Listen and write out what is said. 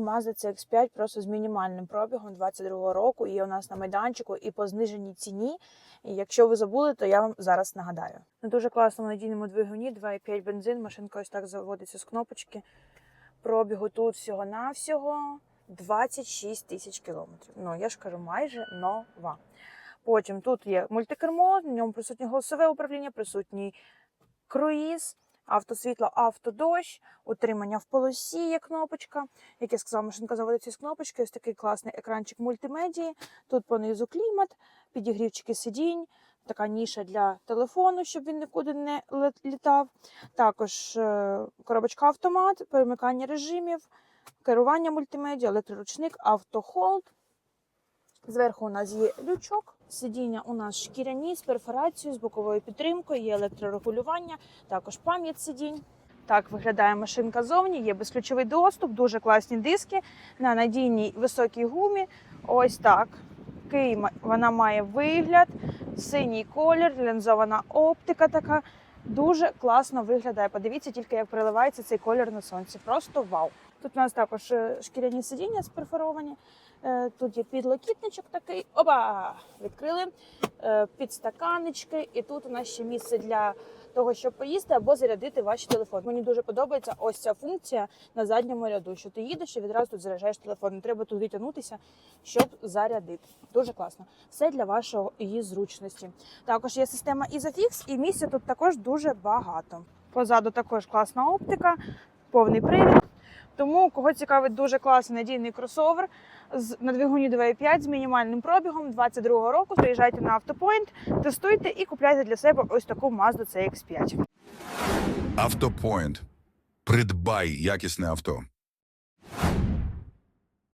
Mazda CX-5 просто з мінімальним пробігом 22 року. Є у нас на майданчику і по зниженій ціні. І якщо ви забули, то я вам зараз нагадаю. На дуже класному надійному двигуні 2,5 бензин. Машинка ось так заводиться з кнопочки. Пробігу тут всього-навсього 26 тисяч кілометрів. Ну, я ж кажу, майже нова. Потім тут є мультикермо, в ньому присутнє голосове управління, присутній круїз, автосвітло, автодощ, утримання в полосі є кнопочка. Як я сказала, машинка заводиться з кнопочки. Ось такий класний екранчик мультимедії. Тут понизу клімат, підігрівчики сидінь, така ніша для телефону, щоб він нікуди не літав. Також е, коробочка автомат, перемикання режимів, керування мультимедіа, електроручник, автохолд. Зверху у нас є лючок. Сидіння у нас шкіряні з перфорацією, з боковою підтримкою, є електрорегулювання, також пам'ять сидінь. Так виглядає машинка зовні, є безключовий доступ, дуже класні диски на надійній високій гумі. Ось так. Київ вона має вигляд, синій колір, лінзована оптика така. Дуже класно виглядає. Подивіться тільки, як переливається цей колір на сонці. Просто вау. Тут у нас також е, шкіряні сидіння сперфоровані. Е, Тут є підлокітничок такий. Опа! Відкрили Е, підстаканечки. І тут у нас ще місце для того, щоб поїсти або зарядити ваш телефон. Мені дуже подобається ось ця функція на задньому ряду. Що ти їдеш і відразу тут заряджаєш телефон. Не треба туди тягнутися, щоб зарядити. Дуже класно. Все для вашого її зручності. Також є система Isofix, і місця тут також дуже багато. Позаду також класна оптика, повний привід. Тому кого цікавить дуже класний надійний кросовер з на двигуні 2.5 з мінімальним пробігом 22 року. Приїжджайте на автопоінт, тестуйте і купляйте для себе ось таку Mazda CX-5. Автопоінт. Придбай якісне авто.